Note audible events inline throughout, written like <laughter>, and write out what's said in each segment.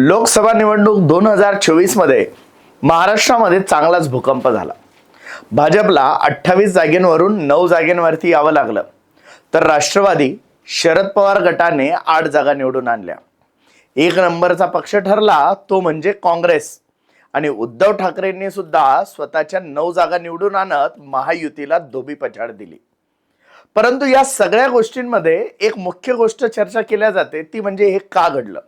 लोकसभा निवडणूक दोन हजार चोवीसमध्ये महाराष्ट्रामध्ये चांगलाच भूकंप झाला. भाजपला अठ्ठावीस जागेंवरून नऊ जागेंवरती यावं लागलं. तर राष्ट्रवादी शरद पवार गटाने आठ जागा निवडून आणल्या. एक नंबरचा पक्ष ठरला तो म्हणजे काँग्रेस. आणि उद्धव ठाकरेंनी सुद्धा स्वतःच्या नऊ जागा निवडून आणत महायुतीला धोबी पछाड दिली. परंतु या सगळ्या गोष्टींमध्ये एक मुख्य गोष्ट चर्चा केल्या जाते ती म्हणजे हे का घडलं?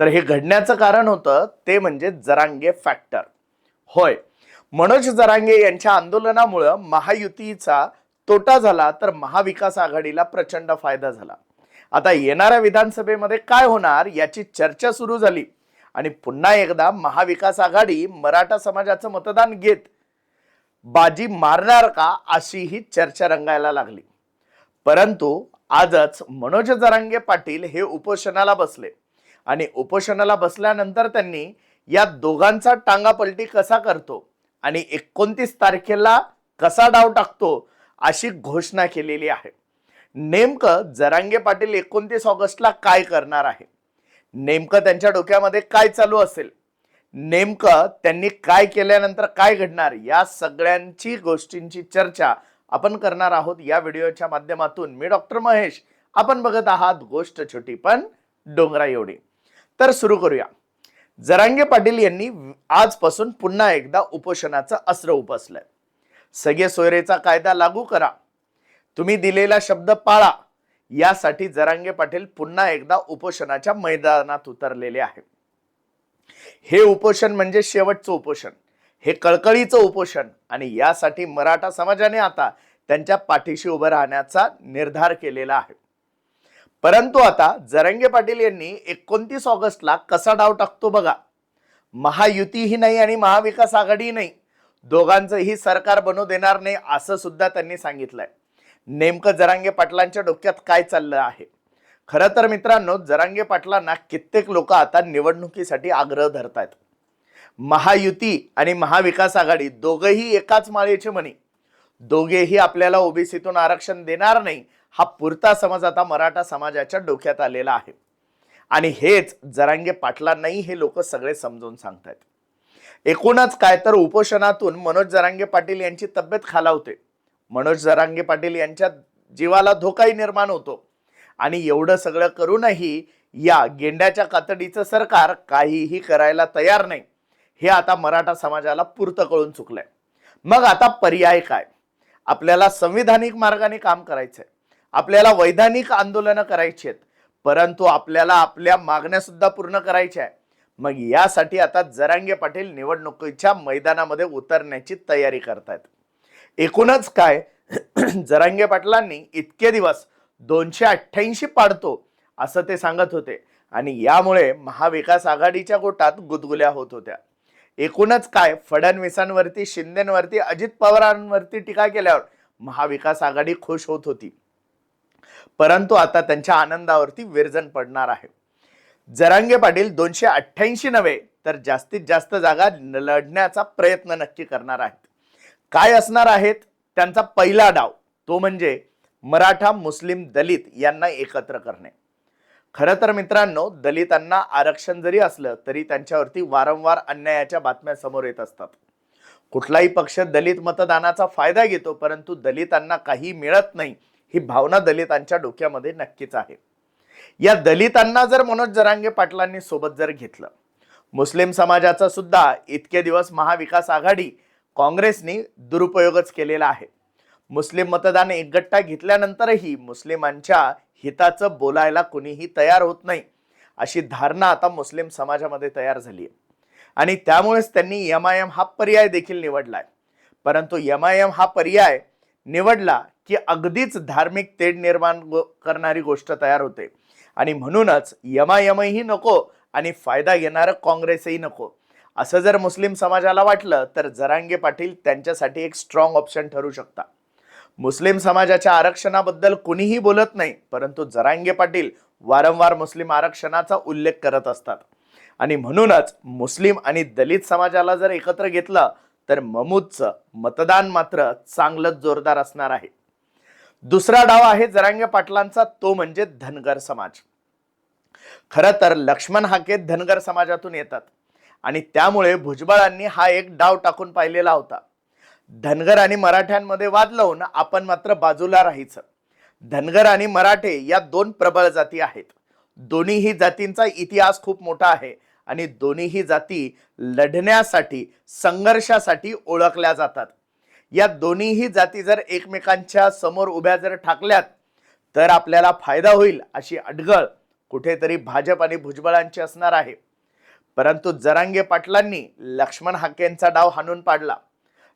तर हे घडण्याचं कारण होतं ते म्हणजे जरांगे फॅक्टर होय. मनोज जरांगे यांच्या आंदोलनामुळं महायुतीचा तोटा झाला तर महाविकास आघाडीला प्रचंड फायदा झाला. आता येणाऱ्या विधानसभेमध्ये काय होणार याची चर्चा सुरू झाली. आणि पुन्हा एकदा महाविकास आघाडी मराठा समाजाचं मतदान घेत बाजी मारणार का अशी ही चर्चा रंगायला लागली. परंतु आजच मनोज जरांगे पाटील हे उपोषणाला बसले. आणि उपोषणाला बसल्यानंतर त्यांनी या दोघांचा टांगापलटी कसा करतो आणि एकोणतीस तारखेला कसा डाव टाकतो अशी घोषणा केलेली आहे. नेमकं जरांगे पाटील एकोणतीस ऑगस्टला काय करणार आहे? नेमकं त्यांच्या डोक्यामध्ये काय चालू असेल? नेमकं त्यांनी काय केल्यानंतर काय घडणार? या सगळ्यांची गोष्टींची चर्चा आपण करणार आहोत या व्हिडिओच्या माध्यमातून. मी डॉक्टर महेश. आपण बघत आहात गोष्ट छोटी पण डोंगरा एवढी तर सुरू करूया. जरांगे पाटील यांनी आजपासून पुन्हा एकदा उपोषणाचं अस्त्र उपसलंय. सगळे सोयरेचा कायदा लागू करा. तुम्ही दिलेला शब्द पाळा. यासाठी जरांगे पाटील पुन्हा एकदा उपोषणाच्या मैदानात उतरलेले आहे हे उपोषण म्हणजे शेवटचं उपोषण. हे कळकळीचं उपोषण आणि यासाठी मराठा समाजाने आता त्यांच्या पाठीशी उभं राहण्याचा निर्धार केलेला आहे. परंतु आता जरंगे पाटील यांनी एकोणतीस ऑगस्टला कसा डाव टाकतो बघा. महायुतीही नाही आणि महाविकास आघाडीही नाही. दोघांचंही सरकार बनवू देणार नाही असं सुद्धा त्यांनी सांगितलंय. नेमकं जरांगे पाटलांच्या डोक्यात काय चाललं आहे? खरं तर मित्रांनो जरांगे पाटलांना कित्येक लोक आता निवडणुकीसाठी आग्रह धरतायत. महायुती आणि महाविकास आघाडी दोघंही एकाच माळेचे म्हणे. दोघेही आपल्याला ओबीसीतून आरक्षण देणार नाही हा पुरता समज आता मराठा समाजाच्या डोक्यात आलेला आहे. आणि हेच जरांगे पाटलांनाही हे लोक सगळे समजून सांगतायत. एकूणच काय तर उपोषणातून मनोज जरांगे पाटील यांची तब्येत खालावते. मनोज जरांगे पाटील यांच्या जीवाला धोकाही निर्माण होतो. आणि एवढं सगळं करूनही या गेंड्याच्या कातडीचं सरकार काहीही करायला तयार नाही. हे आता मराठा समाजाला पुरतं कळून चुकलंय. मग आता पर्याय काय? आपल्याला संविधानिक मार्गाने काम करायचंय. आपल्याला वैधानिक आंदोलनं करायची आहेत परंतु आपल्याला आपल्या मागण्या सुद्धा पूर्ण करायच्या आहे मग यासाठी आता जरांगे पाटील निवडणुकीच्या मैदानामध्ये उतरण्याची तयारी करतायत. एकूणच काय <clears throat> जरांगे पाटलांनी इतके दिवस दोनशे अठ्ठ्याऐंशी पाडतो असं ते सांगत होते. आणि यामुळे महाविकास आघाडीच्या गोटात गुदगुल्या होत होत्या. एकूणच काय फडणवीसांवरती शिंदेवरती अजित पवारांवरती टीका केल्यावर महाविकास आघाडी खुश होत होती. परंतु आता त्यांच्या आनंदावरती विरजण पडणार आहे. जरांगे पाटील दोनशे अठ्ठ्याऐंशी नव्हे तर जास्तीत जास्त जागा लढण्याचा प्रयत्न नक्की करणार आहेत. काय असणार आहेत? त्यांचा पहिला डाव तो म्हणजे मराठा मुस्लिम दलित यांना एकत्र करणे. खरं तर मित्रांनो दलितांना आरक्षण जरी असलं तरी त्यांच्यावरती वारंवार अन्यायाच्या बातम्या समोर येत असतात. कुठलाही पक्ष दलित मतदानाचा फायदा घेतो परंतु दलितांना काही मिळत नाही ही भावना दलितांच्या डोक्यामध्ये नक्कीच आहे. या दलितांना जर मनोज जरांगे पाटलांनी सोबत जर घेतलं मुस्लिम समाजाचा सुद्धा इतके दिवस महाविकास आघाडी काँग्रेसनी दुरुपयोगच केलेला आहे. मुस्लिम मतदान एकगट्टा घेतल्यानंतरही मुस्लिमांच्या हिताचं बोलायला कुणीही तयार होत नाही अशी धारणा आता मुस्लिम समाजामध्ये तयार झाली आहे आणि त्यामुळेच त्यांनी यम आय एम हा पर्याय देखील निवडलाय. परंतु यम आय एम हा पर्याय निवडला की अगदीच धार्मिक तेढ निर्माण गो- करणारी गोष्ट तयार होते. आणि म्हणूनच यमायमही नको आणि फायदा घेणारं काँग्रेसही नको. असं जर मुस्लिम समाजाला वाटलं तर जरांगे पाटील त्यांच्यासाठी एक स्ट्रॉंग ऑप्शन ठरू शकता. मुस्लिम समाजाच्या आरक्षणाबद्दल कुणीही बोलत नाही परंतु जरांगे पाटील वारंवार मुस्लिम आरक्षणाचा उल्लेख करत असतात. आणि म्हणूनच मुस्लिम आणि दलित समाजाला जर एकत्र घेतलं तर ममूदचं मतदान मात्र चांगलंच जोरदार असणार आहे. दुसरा डाव आहे जरांगे पाटलांचा तो म्हणजे धनगर समाज. खरं तर लक्ष्मण हाके धनगर समाजातून येतात. आणि त्यामुळे भुजबळांनी हा एक डाव टाकून पाहिलेला होता. धनगर आणि मराठ्यांमध्ये वाद लावून आपण मात्र बाजूला राहायचं. धनगर आणि मराठे या दोन प्रबळ जाती आहेत. दोन्हीही जातींचा इतिहास खूप मोठा आहे. आणि दोन्हीही जाती लढण्यासाठी संघर्षासाठी ओळखल्या जातात. या दोन्हीही जाती जर एकमेकांच्या समोर उभ्या जर ठाकल्यात तर आपल्याला फायदा होईल अशी अडगळ कुठेतरी भाजप आणि भुजबळांची असणार आहे. परंतु जरांगे पाटलांनी लक्ष्मण हाकेंचा डाव हाणून पाडला.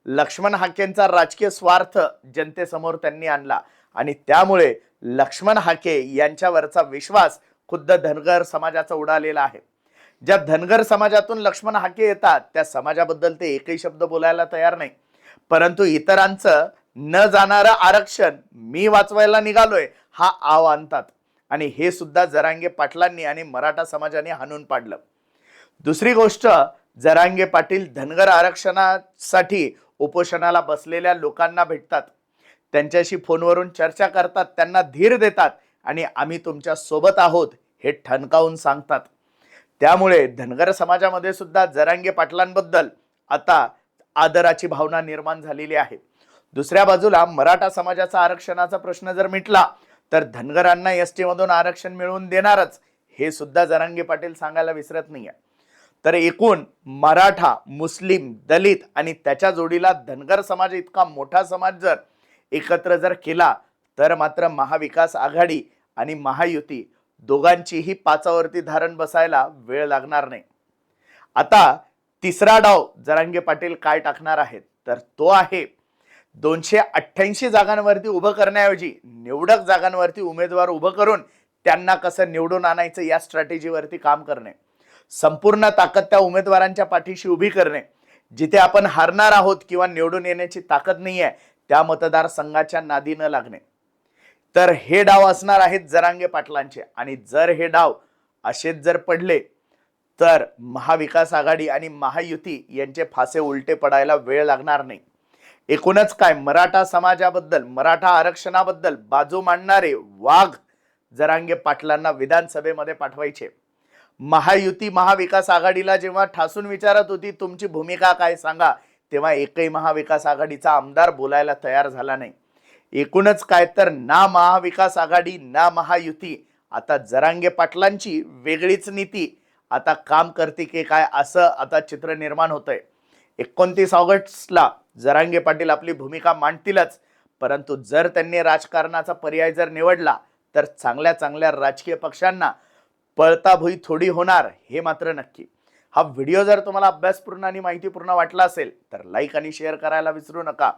लक्ष्मण हाकेंचा राजकीय स्वार्थ जनतेसमोर त्यांनी आणला आणि त्यामुळे लक्ष्मण हाके यांच्यावरचा विश्वास खुद्द धनगर समाजाचा उडालेला आहे. ज्या धनगर समाजातून लक्ष्मण हाके येतात त्या समाजाबद्दल ते एकही शब्द बोलायला तयार नाही. परंतु इतरांचं न जाणारं आरक्षण मी वाचवायला निघालोय हा आव आणतात. आणि हे सुद्धा जरांगे पाटलांनी आणि मराठा समाजाने हाणून पाडलं. दुसरी गोष्ट जरांगे पाटील धनगर आरक्षणासाठी उपोषणाला बसलेल्या लोकांना भेटतात. त्यांच्याशी फोनवरून चर्चा करतात त्यांना धीर देतात आणि आम्ही तुमच्यासोबत आहोत हे ठणकावून सांगतात. त्यामुळे धनगर समाजामध्ये सुद्धा जरांगे पाटलांबद्दल आता आदराची भावना निर्माण झालेली आहे. दुसऱ्या बाजूला मराठा समाजाचा आरक्षणाचा प्रश्न जर मिटला तर धनगरांना एस टीमधून आरक्षण मिळवून देणारच हे सुद्धा जरांगे पाटील सांगायला विसरत नाही आहे तर एकूण मराठा मुस्लिम दलित आणि त्याच्या जोडीला धनगर समाज इतका मोठा समाज जर एकत्र जर केला तर मात्र महाविकास आघाडी आणि महायुती दोघांचीही पाचावरती धारण बसायला वेळ लागणार नाही. आता तिसरा डाव जरांगे पाटील काय टाकणार आहेत? तर तो आहे दोनशे अठ्ठ्याऐंशी जागांवरती उभं करण्याऐवजी निवडक जागांवरती उमेदवार उभं करून त्यांना कसं निवडून आणायचं या स्ट्रॅटेजीवरती काम करणे. संपूर्ण ताकद त्या उमेदवारांच्या पाठीशी उभी करणे. जिथे आपण हारणार आहोत किंवा निवडून येण्याची ताकद नाही आहे त्या मतदारसंघाच्या नादी न लागणे. तर हे डाव असणार आहेत जरांगे पाटलांचे. आणि जर हे डाव असेच जर पडले तर महाविकास आघाडी आणि महायुती यांचे फासे उलटे पडायला वेळ लागणार नाही. एकूणच काय मराठा समाजाबद्दल मराठा आरक्षणाबद्दल बाजू मांडणारे वाघ जरांगे पाटलांना विधानसभेमध्ये पाठवायचे. महायुती महाविकास आघाडीला जेव्हा ठासून विचारत होती तुमची भूमिका काय सांगा? तेव्हा एकही महाविकास आघाडीचा आमदार बोलायला तयार झाला नाही. एकूणच काय तर ना महाविकास आघाडी ना महायुती. आता जरांगे पाटलांची वेगळीच नीती. आता काम करते की काय असं आता चित्र निर्माण होतंय. एकोणतीस ऑगस्टला जरांगे पाटील आपली भूमिका मांडतीलच. परंतु जर त्यांनी राजकारणाचा पर्याय जर निवडला तर चांगल्या चांगल्या राजकीय पक्षांना पळताभुई थोडी होणार हे मात्र नक्की. हा व्हिडिओ जर तुम्हाला अभ्यासपूर्ण आणि माहितीपूर्ण वाटला असेल तर लाईक आणि शेअर करायला विसरू नका.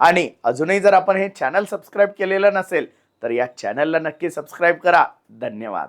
आणि अजूनही जर आपण हे चॅनल सबस्क्राईब केलेलं नसेल तर या चॅनलला नक्की सबस्क्राईब करा. धन्यवाद.